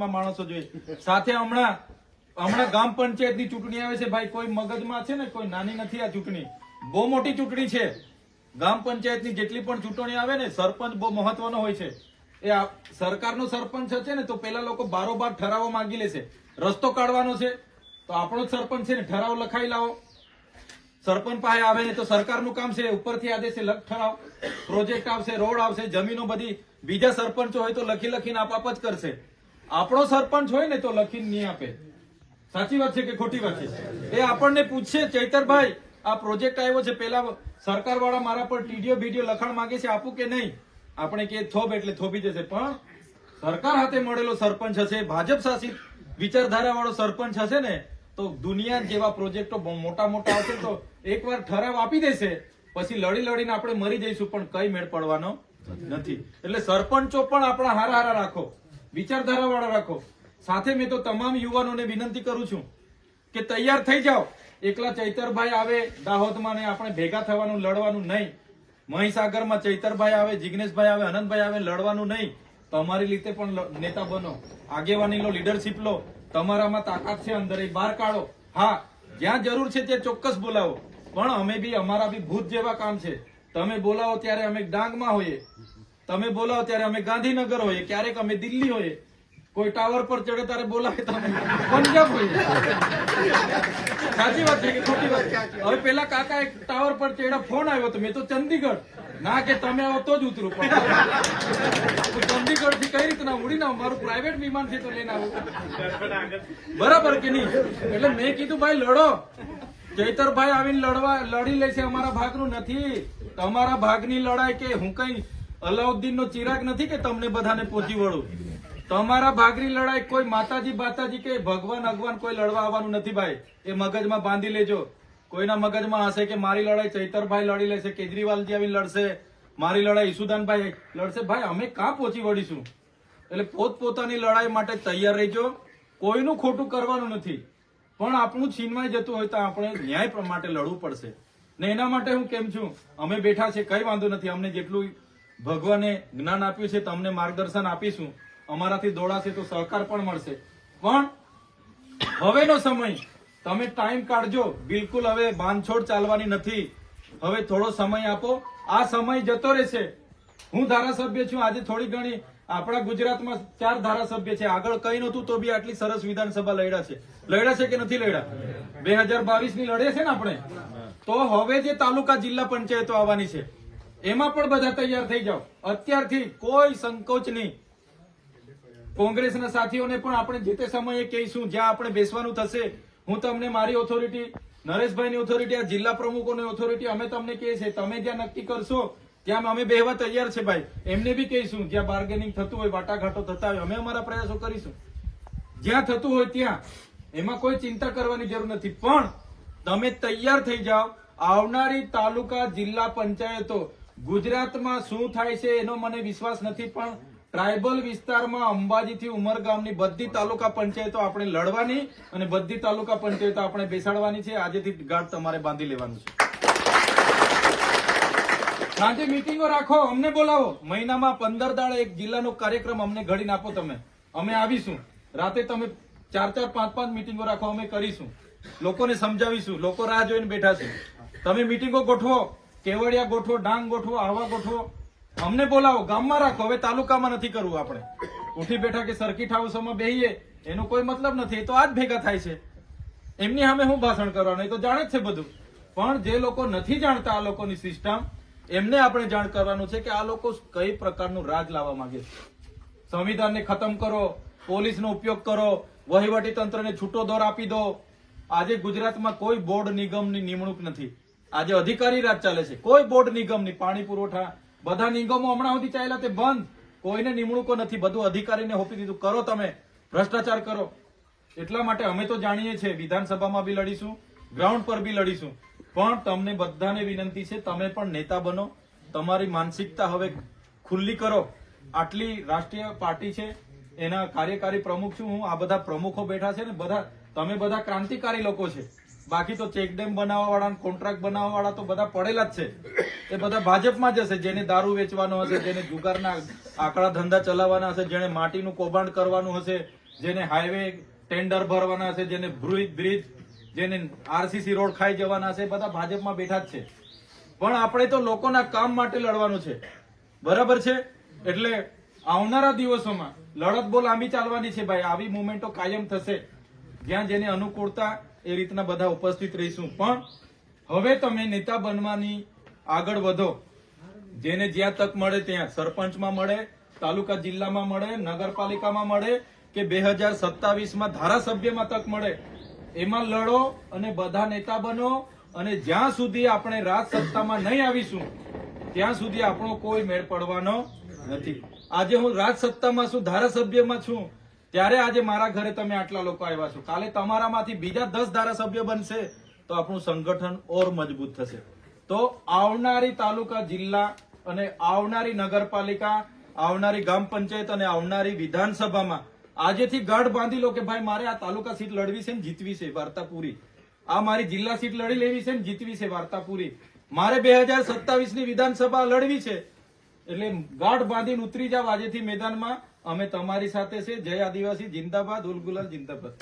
ભાજપમાં માણસો જોઈએ સાથે હમણાં હમણાં ગામ પંચાયતની ચૂંટણી આવે છે. ભાઈ, કોઈ મગજમાં છે ને? કોઈ નાની નથી આ ચૂંટણી. બહુ મોટી ચૂંટણી છે. ગામ પંચાયતની જેટલી પણ ચૂંટણી આવે ને, સરપંચ બહુ મહત્વનો હોય છે. એ સરકારનો સરપંચ છે ને, તો પેલા લોકો બારોબાર ઠરાવો માંગી લેશે રસ્તો કાઢવાનો છે. તો આપણો જ સરપંચ છે ને, ઠરાવ લખાઈ લાવો. સરપંચ પાસે આવે ને, તો સરકારનું કામ છે. ઉપરથી આદેશ લખ ઠરાવ. પ્રોજેક્ટ આવશે, રોડ આવશે, જમીનો બધી. બીજા સરપંચો હોય તો લખી લખીને આપ જ કરશે. આપણો સરપંચ હોય ને તો લખીને નહીં આપે. સાચી વાત છે કે ખોટી વાત છે? એ આપણને પૂછશે ચૈતરભાઈ, આ પ્રોજેક્ટ આવ્યો છે, પેલા સરકાર વાળા મારા પર ટીડીઓ બીડીઓ લખાણ માંગે છે, આપું કે નહીં? આપણે કે થોભ એટલે થોપી જશે, પણ સરકાર હાથે મળેલો સરપંચ હશે, ભાજપ શાસિત વિચારધારા વાળો સરપંચ હશે ને, તો દુનિયા જેવા પ્રોજેક્ટો મોટા મોટા હશે તો એકવાર ઠરાવ આપી દેશે, પછી લડી લડીને આપણે મરી જઈશું, પણ કઈ મેળ પડવાનો નથી. એટલે સરપંચો પણ આપણા હારા હારા રાખો. વિચારધારા વાળા રાખો. સાથે મેં તો તમામ યુવાનોને વિનંતી કરું છું કે તૈયાર થઈ જાઓ. એકલા ચૈતરભાઈ આવે, દાહોદમાં ને આપણે ભેગા થવાનું, લડવાનું નહીં. મહીસાગરમાં ચૈતરભાઈ આવે, જિગ્નેશભાઈ આવે, અનંતભાઈ આવે, લડવાનું નહીં. તમારી રીતે પણ નેતા બનો. આગેવાની લો લીડરશીપ લો. તમારામાં તાકાત છે અંદર એ બહાર કાઢો. હા, જ્યાં જરૂર છે ત્યાં ચોક્કસ બોલાવો. પણ અમે બી, અમારા બી ભૂત જેવા કામ છે. તમે બોલાવો ત્યારે અમે ડાંગમાં હોઈએ. તમે બોલાવો ત્યારે અમે ગાંધીનગર હોઈએ, ક્યારેક અમે દિલ્હી હોઈએ. કોઈ ટાવર પર ચડે ત્યારે બોલાવે પંજાબ હોઈએ. સાચી વાત છે કે ખોટી વાત હવે પેલા કાકા એક ટાવર પર ચડ્યા, ફોન આવ્યો તો મેં તો ચંદીગઢ. ના કે તમે આવો તો જ ઉતરું. પણ ચંદીગઢથી કઈ રીતના ઉડીને ના મારું પ્રાઇવેટ વિમાન છે તો લઈને આવું. બરાબર કે નહીં? એટલે મેં કીધું, ભાઈ, લડો. ચૈતરભાઈ આવીને લડવા, લડી લેશે અમારા ભાગનું નથી. તમારા ભાગની લડાઈ કે હું કઈ અલાઉદ્દીન નો ચિરાગ નથી કે તમને બધાને પહોંચી વળું. તમારા ભાગની લડાઈ કોઈ માતાજી બાતાજી કે ભગવાન અગવાન કોઈ લડવા આવવાનું નથી ભાઈ. એ મગજમાં બાંધી લેજો. કોઈના મગજમાં હશે કે મારી લડાઈ ચૈતરભાઈ લડી લેશે કેજરીવાલજી આવી લડશે, મારી લડાઈ ઈસુદાનભાઈ લડશે. ભાઈ, અમે કાં પહોંચી વળીશું? એટલે પોતપોતાની લડાઈ માટે તૈયાર રહેજો. કોઈનું ખોટું કરવાનું નથી. પણ આપણું છીનવાઈ જતું હોય તો આપણે ન્યાય માટે લડવું પડશે. ને એના માટે હું કેમ છું? અમે બેઠા છે કઈ વાંધો નથી. અમને જેટલું ભગવાને જ્ઞાન આપ્યું છે તમને માર્ગદર્શન આપીશું. અમારાથી દોડાશે તો સહકાર પણ મળશે. પણ હવેનો સમય, તમે ટાઈમ કાઢજો. બિલકુલ હવે બાંધછોડ ચાલવાની નથી. હવે થોડો સમય આપો. આ સમય જતો રહેશે. હું ધારાસભ્ય છું. આજે થોડી ઘણી આપણા ગુજરાતમાં ચાર ધારાસભ્ય છે. આગળ કઈ નતું તો બી આટલી સરસ વિધાનસભા લડ્યા છે. લડ્યા છે કે નથી લડ્યા? બે હજાર બાવીસની લડે છે ને આપણે? તો હવે જે તાલુકા જિલ્લા પંચાયતો આવવાની છે એમાં પણ બધા તૈયાર થઈ જાઓ. અત્યારથી કોઈ સંકોચ નહીં. કોંગ્રેસના સાથીઓને પણ આપણે જે તે સમયે કહીશું, જ્યાં આપણે બેસવાનું થશે, હું તમને મારી ઓથોરિટી નરેશભાઈની ઓથોરિટી આ જિલ્લા પ્રમુખોની ઓથોરિટી અમે તમને કહીએ છીએ, તમે જ્યાં નક્કી કરશો, ત્યાં અમે બેહવા તૈયાર છે ભાઈ. એમને બી કહીશું, જ્યાં બાર્ગેનિંગ થતું હોય, વાટાઘાટો થતા હોય, અમે અમારા પ્રયાસો કરીશું. જ્યાં થતું હોય ત્યાં. એમાં કોઈ ચિંતા કરવાની જરૂર નથી. પણ તમે તૈયાર થઈ જાઓ, આવનારી તાલુકા જિલ્લા પંચાયતો ગુજરાતમાં શું થાય છે એનો મને વિશ્વાસ નથી, પણ ટ્રાયબલ વિસ્તારમાં અંબાજીથી ઉમરગામની બધી તાલુકા પંચાયતો આપણે લડવાની અને બધી તાલુકા પંચાયતો આપણે બેસાડવાની છે. આજેથી ગાઢ તમારે બાંધી લેવાનું છે. સાંજે મિટિંગો રાખો, અમને બોલાવો. મહિનામાં પંદર દાડે એક જિલ્લાનો કાર્યક્રમ અમને ઘડીને આપો તમે. અમે આવીશું. રાતે તમે ચાર ચાર, પાંચ પાંચ મિટિંગો રાખો, અમે કરીશું. લોકોને સમજાવીશું. લોકો રાહ જોઈને બેઠા છે. તમે મિટિંગો ગોઠવો. કેવડિયા ગોઠવો, ડાંગ ગોઠવો આવા ગોઠવો. અમને બોલાવો, ગામમાં રાખો. હવે તાલુકામાં નથી કરવું આપણે. ઉઠી બેઠા કે સર્કિટ હાઉસોમાં બેહીએ, એનો કોઈ મતલબ નથી. એ તો આજ ભેગા થાય છે. એમની સામે હું ભાષણ કરવાનું? એ તો જાણે જ છે બધું. પણ જે લોકો નથી જાણતા આ લોકોની સિસ્ટમ એમને આપણે જાણ કરવાનું છે કે આ લોકો કઈ પ્રકારનું રાજ લાવવા માંગે છે. સંવિધાનને ખતમ કરો, પોલીસનો ઉપયોગ કરો વહીવટી તંત્રને છૂટો દોર આપી દો. આજે ગુજરાતમાં કોઈ બોર્ડ નિગમની નિમણૂક નથી. આજે અધિકારી રાજ ચાલે છે. કોઈ બોર્ડ નિગમની પાણી પુરવઠા. બધા નિગમો હમણાં સુધી ચાલ્યા તે બંધ. કોઈને નિમણૂકો નથી. બધું અધિકારીને હોપી દીધું. કરો તમે. ભ્રષ્ટાચાર કરો. એટલા માટે અમે તો જાણીએ છીએ, વિધાનસભામાં બી લડીશું, ગ્રાઉન્ડ પર બી લડીશું. પણ તમને બધાને વિનંતી છે, તમે પણ નેતા બનો. તમારી માનસિકતા હવે ખુલ્લી કરો. આટલી રાષ્ટ્રીય પાર્ટી છે, એના કાર્યકારી પ્રમુખ છું હું. આ બધા પ્રમુખો બેઠા છે ને, બધા તમે બધા ક્રાંતિકારી લોકો છે. બાકી તો ચેક ડેમ બનાવવા વાળા કોન્ટ્રાક્ટ બનાવવા વાળા તો બધા પડેલા જ છે. એ બધા ભાજપમાં જ હશે, જેને દારૂ વેચવાનો હશે, જેને જુગારના આકડા ધંધા ચલાવવાના હશે જેને માટીનું કૌભાંડ કરવાનું હશે, જેને હાઈવે ટેન્ડર ભરવાના હશે, જેને બ્રિજ જેને આરસીસી રોડ ખાઈ જવાના એ બધા ભાજપમાં બેઠા જ છે. પણ આપણે તો લોકોના કામ માટે લડવાનું છે. બરાબર છે? એટલે આવનારા દિવસોમાં લડત બહુ લાંબી ચાલવાની છે ભાઈ. આવી મુવમેન્ટો કાયમ થશે. જ્યાં જેને અનુકૂળતા એ રીતના બધા ઉપસ્થિત રહીશું. પણ હવે તમે નેતા બનવાની આગળ વધો. જેને જ્યાં તક મળે ત્યાં સરપંચમાં મળે, તાલુકા જિલ્લામાં મળે, નગરપાલિકામાં મળે કે બે હજાર સત્તાવીસમાં ધારાસભ્યમાં તક મળે, એમાં લડો અને બધા નેતા બનો અને જ્યાં સુધી આપણે રાજ સત્તામાં નહીં આવીશું, ત્યાં સુધી આપણો કોઈ મેળ પડવાનો નથી. આજે હું રાજ સત્તામાં છું, ધારાસભ્યમાં છું. ત્યારે આજે મારા ઘરે તમે આટલા લોકો આવ્યા છો. કાલે તમારામાંથી બીજા દસ ધારાસભ્ય બનશે તો આપણું સંગઠન ઓર મજબૂત થશે. તો આવનારી તાલુકા, જિલ્લા અને આવનારી નગરપાલિકા, આવનારી ગ્રામ પંચાયત અને આવનારી વિધાનસભામાં આજેથી ગાઢ બાંધી લો કે ભાઈ મારે આ તાલુકા સીટ લડવી છે ને જીતવી છે, વાર્તા પૂરી. આ મારી જિલ્લા સીટ લડી લેવી છે ને જીતવી છે, વાર્તા પૂરી. મારે બે ની વિધાનસભા લડવી છે, એટલે ગાઢ બાંધીને ઉતરી જાવ આજેથી મેદાનમાં. અમે તમારી સાથે છે. જય આદિવાસી. જિંદાબાદ. ઉલગુલાલ જિંદાબાદ.